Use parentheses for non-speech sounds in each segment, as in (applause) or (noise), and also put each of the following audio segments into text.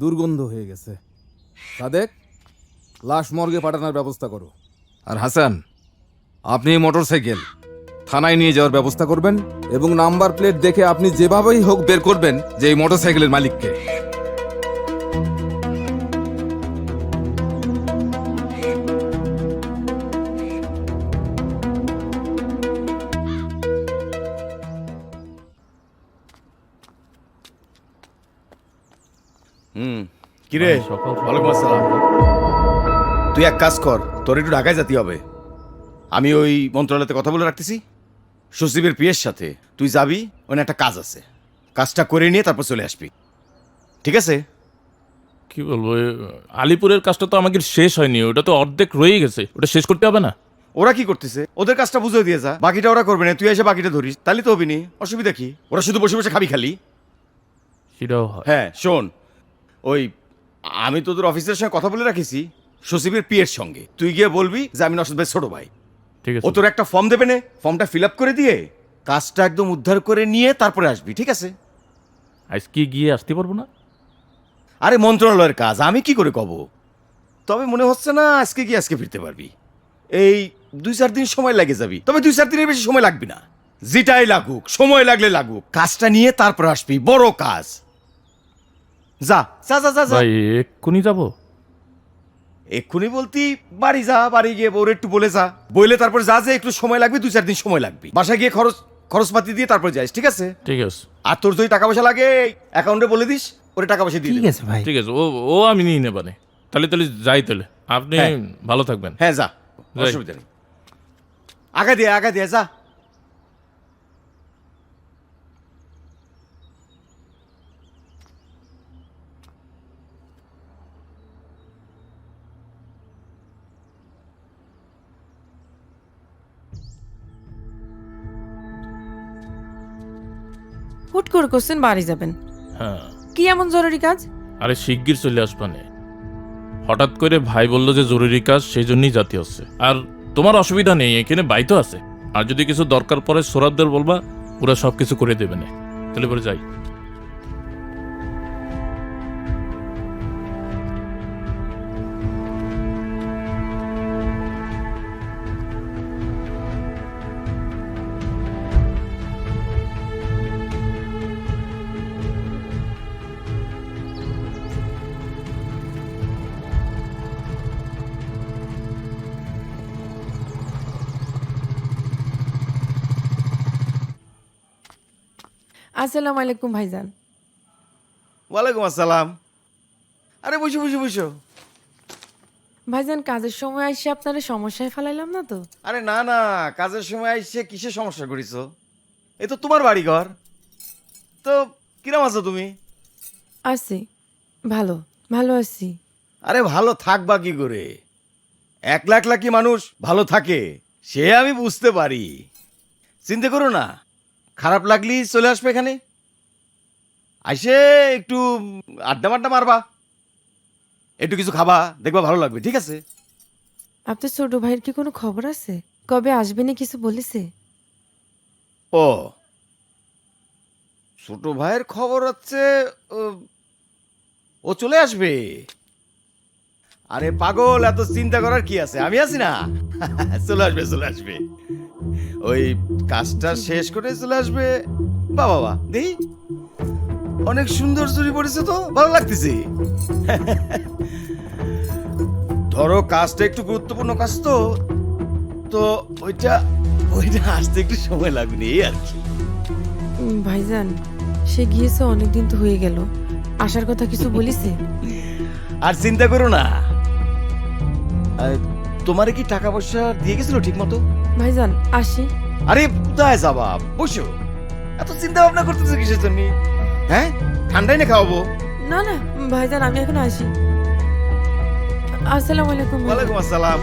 দুর্গন্ধ হয়ে গেছে। সাদেক, লাশ মর্গে পাঠানোর ব্যবস্থা করো। আর হাসান, আপনি মোটরসাইকেল থানায় নিয়ে যাওয়ার ব্যবস্থা করবেন এবং নাম্বার প্লেট দেখে আপনি যেভাবেই হোক বের করবেন যে এই মোটরসাইকেলের মালিককে। হুম। কিরে? ওয়ালাইকুম আসসালাম। তুই এক কাজ কর তোর একটু ঢাকায় যেতে হবে। আমি ওই মন্ত্রণালয়তে কথা বলে রাখতেছি। সচিবের পিয়ের সাথে তুই যাবি ওখানে একটা কাজ আছে। কাজটা করে নিয়ে তারপর চলে আসবি। ঠিক আছে? কি বলব আলিপুরের কাজটা তো আমাকে শেষ হয়নি ওটা তো অর্ধেক রয়ে গেছে। ওটা শেষ করতে হবে না? ওরা কি করতেছে? ওদের কাজটা বুঝে দিয়ে যা বাকিটা ওরা করবে না। তুই এসে বাকিটা ধরিস তাহলে তো হবি নি। অসুবিধা কি? ওরা শুধু বসে বসে খাবি খালি। সেটাও হ্যাঁ শোন ওই আমি তোদের অফিসের সঙ্গে কথা বলে রাখিছি সচিবের পিয়ের সঙ্গে। তুই গিয়ে বলবি যে আমি নসদ ভাই ছোট ভাই। ঠিক আছে। ও তোর একটা ফর্ম দেবে না ফর্মটা ফিল আপ করে দিয়ে কাজটা একদম উদ্ধার করে নিয়ে তারপরে আসবি ঠিক আছে? আজকে গিয়ে আসতে পারব না? আরে মন্ত্রণালয়ের কাজ আমি কি করে কব তবে মনে হচ্ছে না আজকে গিয়ে আজকে ফিরতে পারবি। এই দুই চার দিন সময় লাগে যাবি। তবে দুই চার দিনের বেশি সময় লাগবে না। যেটাই লাগুক সময় লাগলে লাগুক। কাজটা নিয়ে তারপর আসবি বড় কাজ। যা। যা যা যা যা। ভাই এক্ষুনি যাব? এক্ষুনি বলতি বাড়ি যা বাড়ি গিয়ে বউর একটু বলে যা। বইলে তারপর যা যে একটু সময় লাগবে দুই চার দিন সময় লাগবে। বাসায় গিয়ে খরচ খরচপাতি দিয়ে তারপর যাইস ঠিক আছে? ঠিক আছে। আর তোর যদি টাকা পয়সা লাগে অ্যাকাউন্টে বলে দিস ওরে টাকা পয়সা দিয়ে ঠিক দিবি। আছে ভাই। ঠিক আছে ও ও আমি নিয়ে নেবানে তাহলে তাহলে যাই তাহলে। আপনি হ্যাঁ। ভালো থাকবেন। হ্যাঁ যা যাই। অসুবিধা নেই। আগা দিয়ে আগা দিয়ে যা। হুট করে করছেন বাড়ি যাবেন। হ্যাঁ। কি এমন জরুরি কাজ? আরে শিগগির চলে আসবানে। হঠাৎ করে ভাই বলল যে জরুরি কাজ সেই জন্যই জাতি হচ্ছে। আর তোমার অসুবিধা নেই এখানে বাই তো আছে। আর যদি কিছু দরকার পড়ে সোরাবদের বলবা ওরা সব কিছু করে দেবে না। তাহলে পরে যাই। আসসালামু আলাইকুম ভাইজান। ওয়ালাইকুম আসসালাম। আরে বসো বসো বসো। ভাইজান কাজের সময় এসে আপনারা সমস্যায় ফেলাইলাম না তো? আরে না না কাজের সময় এসে কিসে সমস্যা করিস? এ তো তোমার বাড়ি ঘর তো কিরম আছো তুমি? আছি। ভালো ভালো আছি। আরে ভালো থাকবা কি করে? এক লাখ লাখি মানুষ ভালো থাকে? সে আমি বুঝতে পারি। চিন্তা করো না। খারাপ লাগলি চলে আসবে এখানে। আইসে একটু আড্ডা মাড্ডা মারবা। একটু কিছু খাবা দেখবা ভালো লাগবে ঠিক আছে? আপনার ছোট ভাইয়ের কি কোনো খবর আছে? কবে আসবে না কিছু বলেছে? ও। ছোট ভাইয়ের খবর হচ্ছে ও- ও চলে আসবে। আরে পাগল এত চিন্তা করার কি আছে? আমি আছি না। (laughs) চলে আসবে চলে আসবে। ওই কাজটা শেষ করে চলে আসবে বা বাবা। দেখি। অনেক সুন্দর চুরি পড়েছে তো ভালো লাগতেছে। ধরো কাজটা একটু গুরুত্বপূর্ণ কাজ তো তো ওইটা ওইটা আসতে একটু সময় লাগবে এই আর কি। ভাইজান সে গিয়েছে অনেকদিন তো হয়ে গেল। আসার কথা কিছু বলিছে? আর চিন্তা করো না। তোমারে কি টাকা পয়সা দিয়ে গেছিল ঠিক মতো ভাইজান আসি। আরে কোথায় যাবা? বসো। এত চিন্তা ভাবনা করতেছো কিসের জন্য? হ্যাঁ? ঠান্ডাই না খাওয়াবো? না না ভাইজান আমি এখন আসি। আসসালামু আলাইকুম। ওয়ালাইকুম আসসালাম।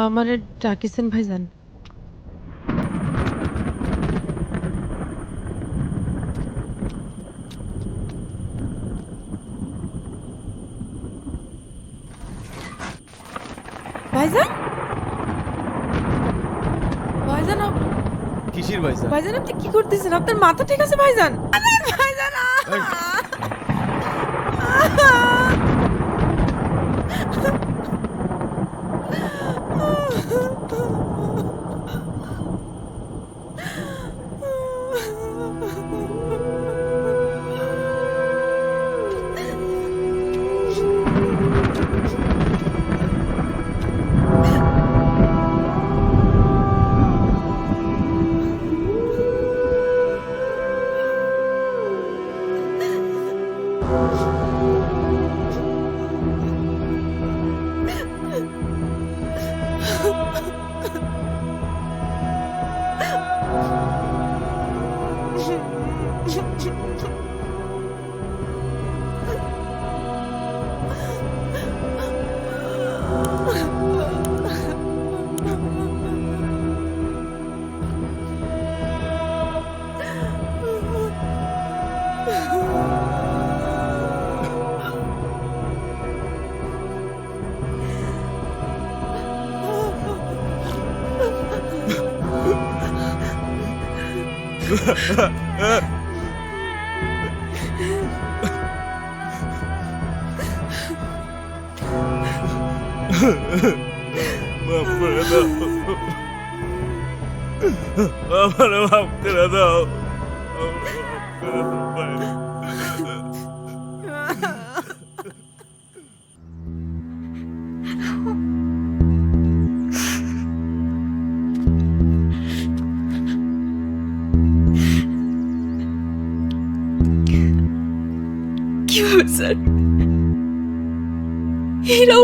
আমার ডাকিছেন ভাইজান। ভাইজান? ভাইজান আপ- কিসির পয়সা ভাইজান আপনি কি করতেছেন? আপনার মাথা ঠিক আছে ভাইজান? ভাইজান Ma fredda. Ma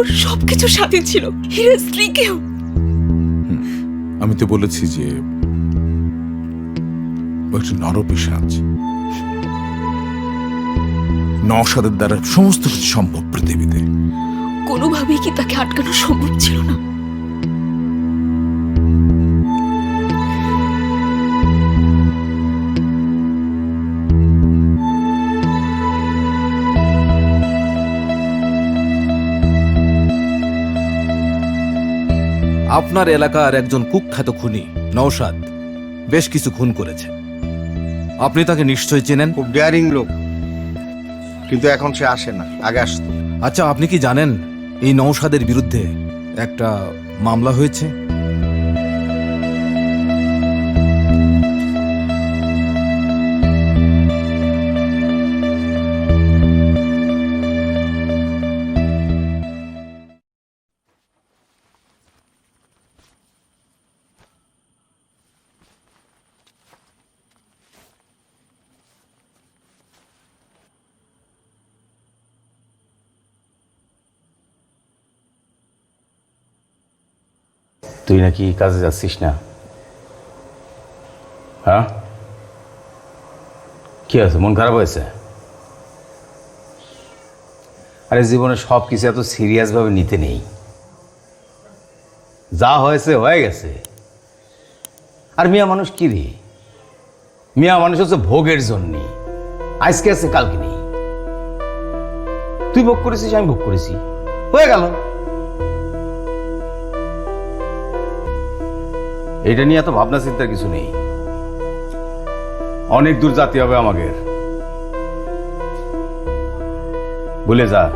হীরা ওর সবকিছু সাথে ছিল হীরার স্ত্রীকেও। আমি তো বলেছি যে একটা নরপিসাজ নসাদের দ্বারা সমস্ত কিছু সম্ভব পৃথিবীতে। কোনোভাবেই কি তাকে আটকানো সম্ভব ছিল না। আপনার এলাকার একজন কুখ্যাত খুনি নৌসাদ বেশ কিছু খুন করেছে। আপনি তাকে নিশ্চয়ই চেনেন? খুব ডেয়ারিং লোক। কিন্তু এখন সে আসে না আগে আসতো। আচ্ছা আপনি কি জানেন এই নৌসাদের বিরুদ্ধে একটা মামলা হয়েছে? তুই নাকি কাজে যাচ্ছিস না? হ্যাঁ? কি আছে মন খারাপ হয়েছে? আরে জীবনে সব কিছু এত সিরিয়াসভাবে নিতে নেই। যা হয়েছে, হয়ে গেছে। আর মিয়া মানুষ কি রে? মিয়া মানুষ হচ্ছে ভোগের জন্যে। আজকে আছে, কালকে নেই। তুই ভোগ করেছিস, আমি ভোগ করেছি। হয়ে গেল। এটা নিয়ে এত ভাবনা চিন্তার কিছু নেই। অনেক দূর জাতি হবে আমাদের ভুলে যা।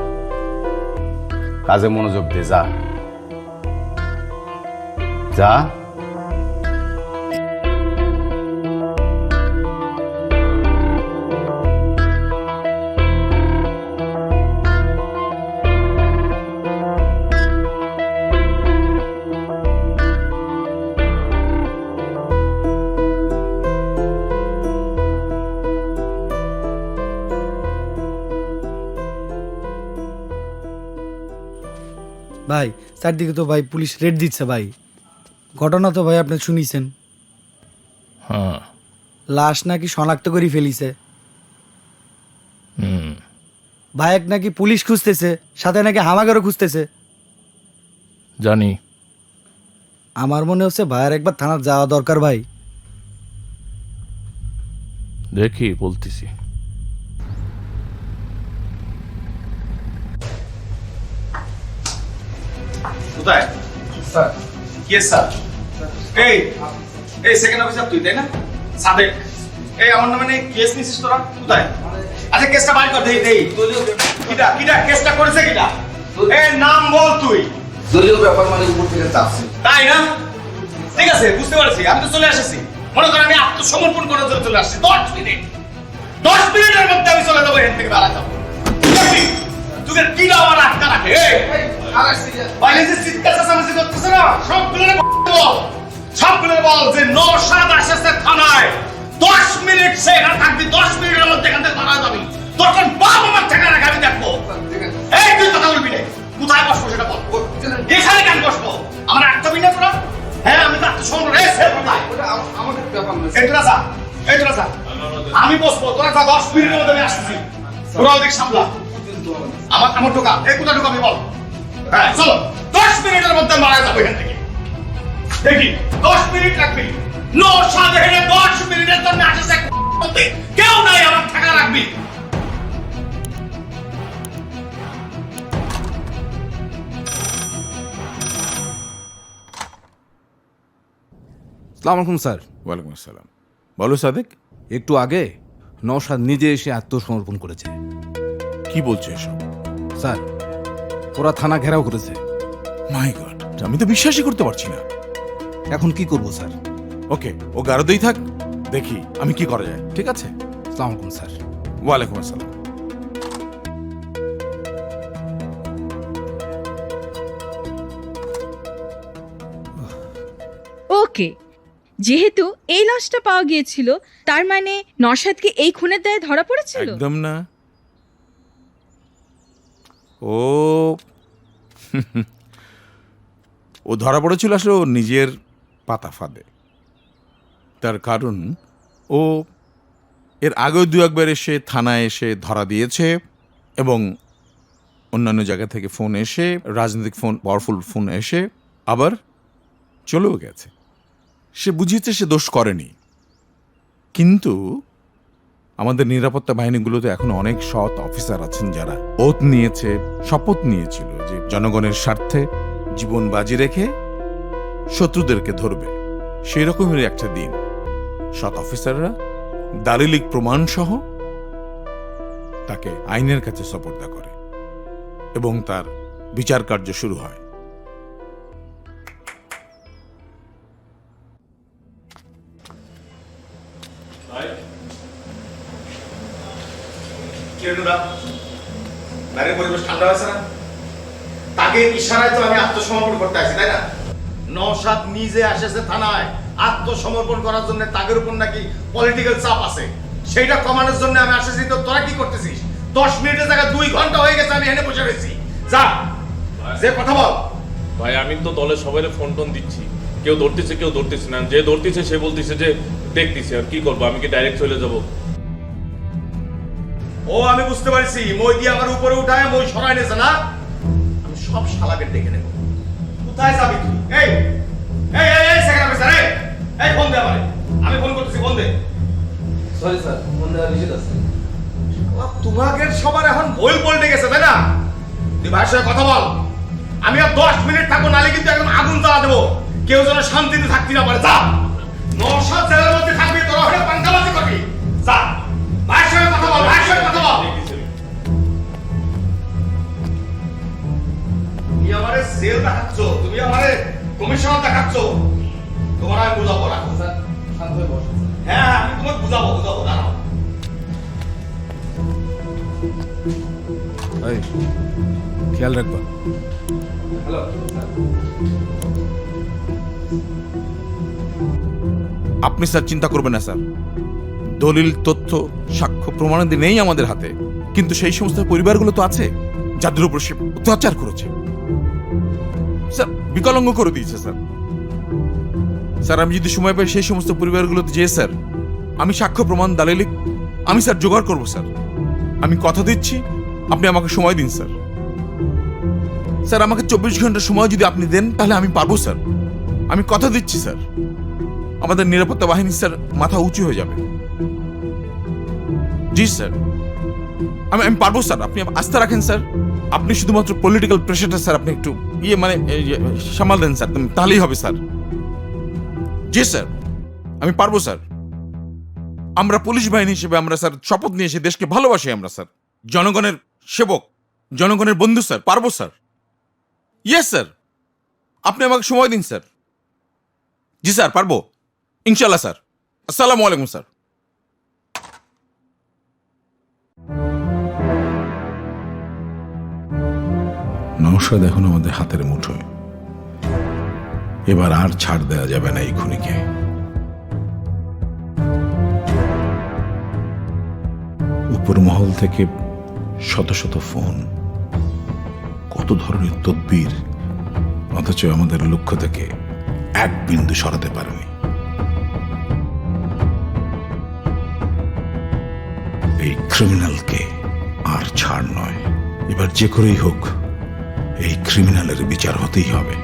কাজে মনোযোগ দে, যা। যা। ভাই চারদিকে তো ভাই পুলিশ রেড দিচ্ছে ভাই। ঘটনা তো ভাই আপনি শুনিছেন। হ্যাঁ। লাশ নাকি শনাক্ত করে ফেলিছে। হুম। ভাইক নাকি পুলিশ খুঁজতেছে সাথে নাকি হামাগারও খুঁজতেছে। জানি। আমার মনে হচ্ছে ভাইয়ের একবার থানার যাওয়া দরকার ভাই। দেখি বলতেছি। কোথায়? স্যার। কে স্যার? এই এই সেকেন্ড অফিসার তুই তাই না? সাদেক। এই আমার নামে নেই কেস নিছিস তোরা? কোথায়? আচ্ছা কেসটা বাইর কর দেই দেই। কিটা কিটা কেসটা করেছে কিটা? এই নাম বল তুই। দলীয় ব্যাপার মানে উপর থেকে চাচ্ছে তাই না? ঠিক আছে বুঝতে পারছি আমি তো চলে এসেছি মনে কর আমি আত্মসমর্পণ করার জন্য চলে আসছি। দশ মিনিট। দশ মিনিটের মধ্যে আমি চলে যাব এখান থেকে যাব। তুই কি? আমার আটকা রাখে? বাইরে যে চিৎকার চেঁচামেচি করতেছে না সবগুলো বল সবগুলো বল যে নৌসাদ আসছে থানায়। দশ মিনিট সে এখানে থাকবি দশ মিনিটের মধ্যে এখান থেকে থানায় যাবি। তখন বাপ আমার ঠেকা আমি দেখব। এই তুই কথা বলবি না কোথায় বসবো সেটা বল। এখানে কেন বসবো? আমার একটা মিনিট তোরা হ্যাঁ আমি তো আত্মসমর্পণ এই সে কোথায় আমাদের ব্যাপার না এই যা এই যা আমি বসবো তোরা যা দশ মিনিটের মধ্যে আমি আসতেছি। তোরা ওদিক সামলা। আমার আমার ঢোকা এই কোথা ঢোকাবি বল। হ্যাঁ চলো। দশ মিনিটের মধ্যে মারা যাব এখান থেকে। দেখি দশ মিনিট রাখবি। নো দশ মিনিটের জন্য কেউ নাই আমার টাকা রাখবি। সালাম আলাইকুম স্যার। ওয়ালাইকুম আসসালাম। বলো সাদেক। একটু আগে নওশাদ নিজে এসে আত্মসমর্পণ করেছে। কি বলছো এসব? স্যার ওরা থানা ঘেরাও করেছে। মাই গড আমি তো বিশ্বাসই করতে পারছি না। এখন কি করব স্যার? ওকে ও গারদেই থাক দেখি আমি কি করা যায়। ঠিক আছে? সালাম আলাইকুম স্যার। ওয়ালাইকুম আসসালাম। ওকে যেহেতু এই লাশটা পাওয়া গিয়েছিল তার মানে নরসাদকে এই খুনের দায়ে ধরা পড়েছিল? একদম না। ও। (laughs) ও ধরা পড়েছিল আসলে ও নিজের পাতা ফাঁদে। তার কারণ, ও এর আগেও দু একবার এসে থানায় এসে ধরা দিয়েছে এবং অন্যান্য জায়গা থেকে ফোন এসে, রাজনৈতিক ফোন পাওয়ারফুল ফোন এসে আবার চলেও গেছে। সে বুঝিয়েছে সে দোষ করেনি। কিন্তু আমাদের নিরাপত্তা বাহিনীগুলোতে এখন অনেক সৎ অফিসার আছেন যারা ওত নিয়েছে, শপথ নিয়েছিল যে জনগণের স্বার্থে জীবন বাজি রেখে শত্রুদেরকে ধরবে। সেই রকমের একটা দিন। সৎ অফিসাররা দালিলিক প্রমাণ সহ তাকে আইনের কাছে সপর্দা করে এবং তার বিচার কার্য শুরু হয়। ইশারায় তো আমি আত্মসমর্পণ করতে আসি তাই না? নওশাদ নিজে আসেছে থানায়। আত্মসমর্পণ করার জন্য তাদের উপর নাকি পলিটিক্যাল চাপ আছে। সেইটা কমানোর জন্য আমি আসেছি তো তোরা কি করতেছিস? দশ মিনিটের জায়গায় দুই ঘণ্টা হয়ে গেছে আমি এনে বসে রয়েছি। যা যে কথা বল। ভাই আমি তো দলের সবাই ফোন টোন দিচ্ছি। কেউ ধরতেছে কেউ ধরতেছে না। যে ধরতেছে সে বলতেছে যে দেখতেছে আর কি করব? আমি কি ডাইরেক্ট চলে যাব? ও আমি বুঝতে পারছি। মই দিয়ে আমার উপরে উঠায় মই সরাই নেছে না? শালাকে ডেকে নেব। কোথায় যাবি তুই? এই এই এই এই সেকেন্ড অফিসার এই এই ফোন দে আমারে। আমি ফোন করতেছি ফোন দে। সরি স্যার ফোন দেওয়া নিষেধ আছে। তোমাকে সবার এখন বই পল্টে গেছে তাই না? তুই ভাইয়ের সঙ্গে কথা বল। আমি আর দশ মিনিট থাকব নালে কিন্তু একদম আগুন জ্বালা দেবো। কেউ যেন শান্তিতে থাকতে না পারে। যা। নশাদ জেলের মধ্যে থাকবি তোরা হলে পাঙ্কাবাজি করবি। যা। ভাইয়ের সঙ্গে কথা বল ভাইয়ের সঙ্গে কথা আমারে জেল দেখাচ্ছ তুমি আমারে কমিশনার দেখাচ্ছ। তোমার আমি বুঝাবো রাখো হ্যাঁ হ্যাঁ, আমি তোমাকে বুঝাবো বুঝাবো দাঁড়াও। এই খেয়াল রাখবা। আপনি স্যার চিন্তা করবেন না স্যার। দলিল তথ্য সাক্ষ্য প্রমাণাদি নেই আমাদের হাতে। কিন্তু সেই সমস্ত পরিবারগুলো তো আছে যাদের উপর সে অত্যাচার করেছে। স্যার, বিকলাঙ্গ করে দিয়েছে, স্যার। স্যার, আমি যদি সময় পাই সেই সমস্ত পরিবারগুলোতে যেয়ে, স্যার, আমি সাক্ষ্য, প্রমাণ দালিলিক আমি, স্যার, জোগাড় করব, স্যার। আমি কথা দিচ্ছি, আপনি আমাকে সময় দিন, স্যার। স্যার, আমাকে চব্বিশ ঘণ্টা সময় যদি আপনি দেন, তাহলে আমি পারব, স্যার। আমি কথা দিচ্ছি, স্যার। আমাদের নিরাপত্তা বাহিনী, স্যার, মাথা উঁচু হয়ে যাবে। জি, স্যার। আমি আমি পারব, স্যার। আপনি আস্থা রাখেন, স্যার। আপনি শুধুমাত্র পলিটিক্যাল প্রেশারটা স্যার, আপনি একটু ইয়ে মানে সামাল দেন স্যার তাহলেই হবে স্যার। জি স্যার, আমি পারব স্যার। আমরা পুলিশ বাহিনী হিসেবে আমরা স্যার শপথ নিয়ে এসে দেশকে ভালোবাসি আমরা স্যার। জনগণের সেবক, জনগণের বন্ধু স্যার, পারব স্যার। ইয়েস স্যার, আপনি আমাকে সময় দিন স্যার। জি স্যার, পারব। ইনশাল্লাহ স্যার। আসসালামু আলাইকুম স্যার। নৌসাদ এখন আমাদের হাতের মুঠোয়। এবার আর ছাড় দেওয়া যাবে না এই খুনিকে। উপর মহল থেকে শত শত ফোন। কত ধরনের তদবির, অথচ আমাদের লক্ষ্য থেকে এক বিন্দু সরাতে পারেনি। এই ক্রিমিনালকে আর ছাড় নয়। এবার যে করেই হোক এই ক্রিমিনালের বিচার হতেই হবে।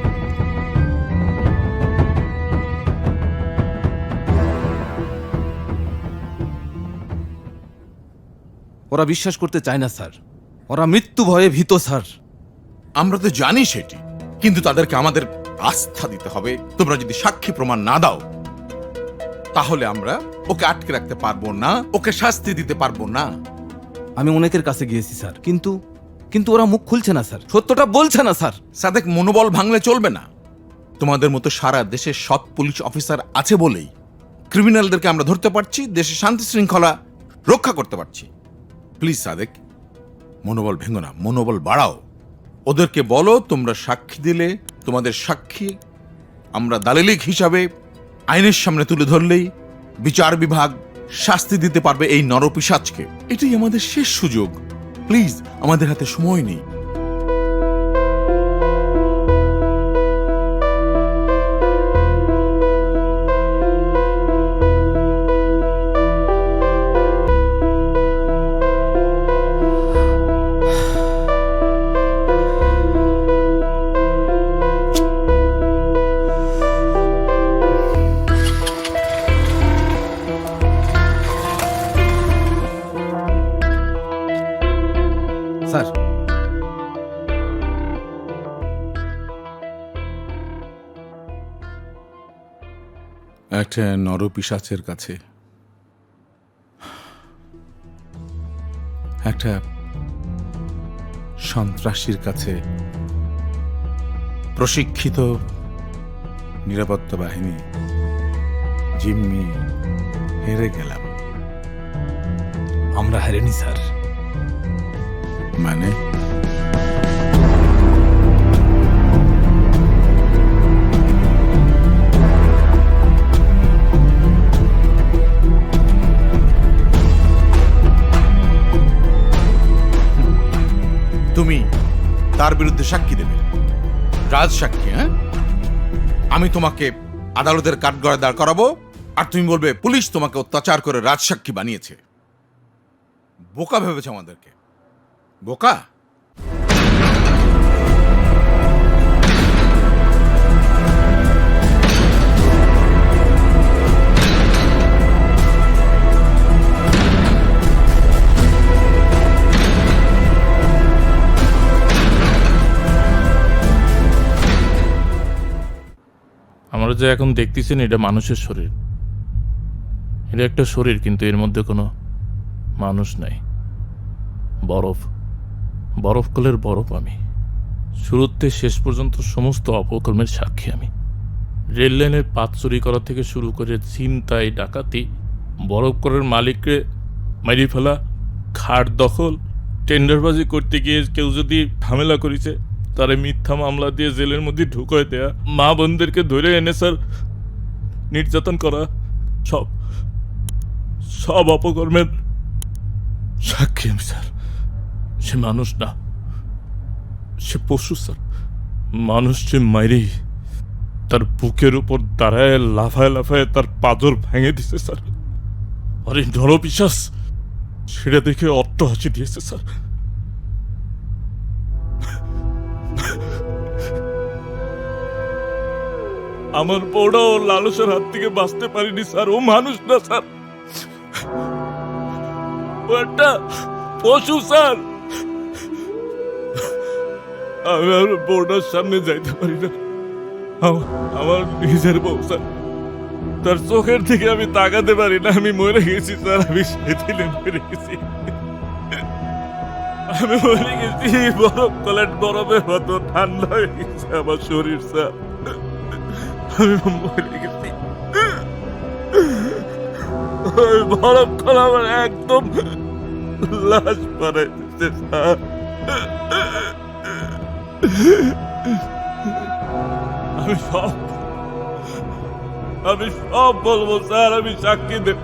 ওরা বিশ্বাস করতে চায় না স্যার। ওরা মৃত্যু ভয়ে ভীত স্যার। আমরা তো জানি সেটি কিন্তু তাদেরকে আমাদের আস্থা দিতে হবে। তোমরা যদি সাক্ষী প্রমাণ না দাও তাহলে আমরা ওকে আটকে রাখতে পারব না ওকে শাস্তি দিতে পারব না। আমি অনেকের কাছে গিয়েছি স্যার কিন্তু কিন্তু ওরা মুখ খুলছে না, স্যার। সত্যটা বলছে না, স্যার। সাদেক, মনোবল ভাঙলে চলবে না। তোমাদের মতো সারা দেশে সৎ পুলিশ অফিসার আছে বলেই ক্রিমিনালদেরকে আমরা ধরতে পারছি দেশে শান্তি শৃঙ্খলা রক্ষা করতে পারছি। প্লিজ, সাদেক, মনোবল ভেঙো না, মনোবল বাড়াও। ওদেরকে বলো, তোমরা সাক্ষী দিলে, তোমাদের সাক্ষী আমরা দালিলিক হিসাবে আইনের সামনে তুলে ধরলেই বিচার বিভাগ শাস্তি দিতে পারবে এই নরপিসাজকে এটাই আমাদের শেষ সুযোগ। প্লিজ আমাদের হাতে সময় নেই। একটা নরপিসাচের কাছে। একটা সন্ত্রাসীর কাছে প্রশিক্ষিত নিরাপত্তা বাহিনী জিম্মি হেরে গেলাম। আমরা হারেনি স্যার। মানে? তুমি তার বিরুদ্ধে সাক্ষী দেবে। রাজ সাক্ষী হ্যাঁ? আমি তোমাকে আদালতের কাঠগড়ায় দাঁড় করাবো, আর তুমি বলবে, পুলিশ তোমাকে অত্যাচার করে রাজসাক্ষী বানিয়েছে। বোকা ভেবেছে আমাদেরকে? বোকা? আমরা যে এখন দেখতেছেন এটা মানুষের শরীর। এটা একটা শরীর, কিন্তু এর মধ্যে কোনো মানুষ নাই। বরফ বরফ কলের বরফ আমি। শুরুতে শেষ পর্যন্ত সমস্ত অপকর্মের সাক্ষী আমি। রেল লাইনের পাত চুরি করা থেকে শুরু করে ছিনতাই, ডাকাতি, বরফ কলের মালিককে মারি ফেলা, খাট দখল, টেন্ডারবাজি করতে গিয়ে কেউ যদি ঝামেলা করেছে তারে মিথ্যা মামলা দিয়ে জেলের মধ্যে ঢুকায় দেয়া। মা বোনদেরকে ধরে এনে স্যার নির্যাতন করা সব সব অপকর্মের সাক্ষী আমি স্যার। সে মানুষ না, সে পশু স্যার। মানুষ যে মাইরে তার বুকের উপর দাঁড়ায়, লাফায় লাফায় তার পাজর ভেঙে দিছে স্যার। আরে নরপিশ্বাস সেটা দেখে অট্ট হাসি দিয়েছে স্যার। আমার ও লালসের হাত থেকে বাঁচতে পারিনি, স্যার। ও মানুষ না, স্যার। ও একটা পশু, স্যার। আমি আর বউটার সামনে যাইতে পারি না। আম- আমার নিজের বউ, স্যার। তার চোখের দিকে আমি তাকাতে পারি না। আমি মরে গেছি, স্যার। আমি সেদিনে মরে গেছি। আমি মরে গেছি বরফ কলেট বরফের মতো ঠান্ডা হয়ে গেছে আমার শরীর, স্যার। আমার একদম লাশ পারে আমি সব আমি সব বলব, স্যার, আমি সাক্ষী দেব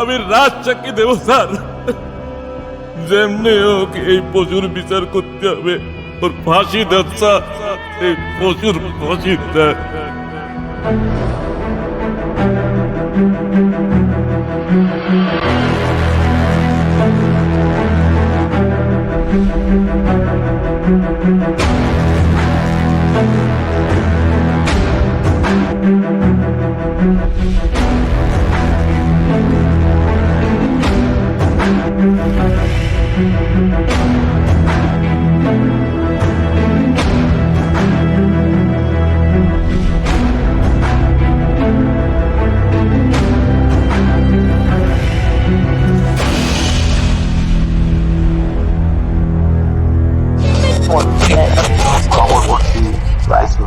আমি রাজ সাক্ষী দেব, স্যার। যেমনি হোক এই পশুর বিচার করতে হবে, ওর ফাঁসি দেন, স্যার। এই পশুর ফাঁসি দেন। খবর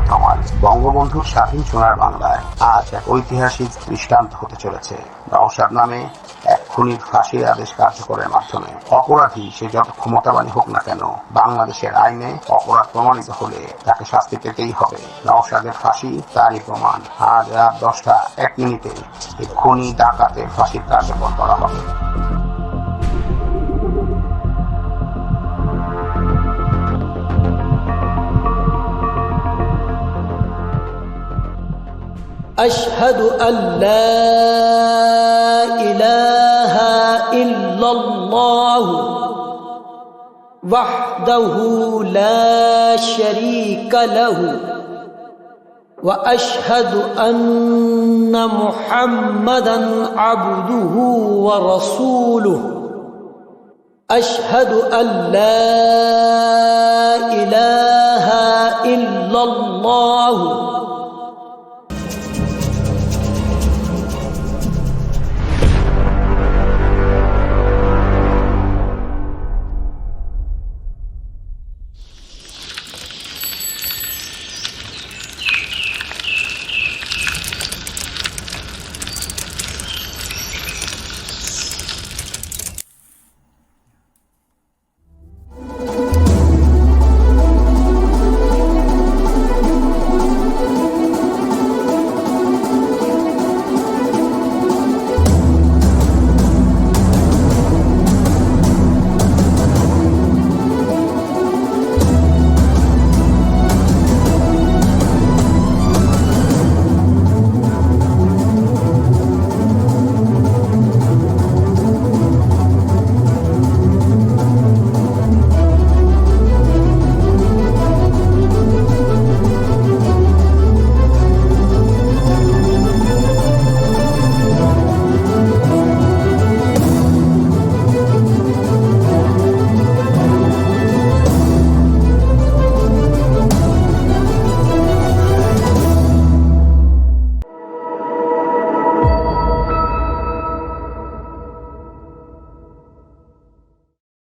কামাল বঙ্গবন্ধুর স্বাধীন সোনার বাংলায়। আজ এক ঐতিহাসিক দৃষ্টান্ত হতে চলেছে। নওশাদ নামে এক খুনির ফাঁসির আদেশ কার্যকরের মাধ্যমে। অপরাধী সে যত ক্ষমতাবানই হোক না কেন, বাংলাদেশের আইনে অপরাধ প্রমাণিত হলে তাকে শাস্তি পেতেই হবে। নওশাদের ফাঁসি, তারই প্রমাণ আজ রাত দশটা এক মিনিটে খুনি ডাকাতের ফাঁসির কার্যকর করা হবে। أشهد أن لا إله إلا الله وحده لا شريك له وأشهد أن محمدا عبده ورسوله. أشهد أن لا إله إلا الله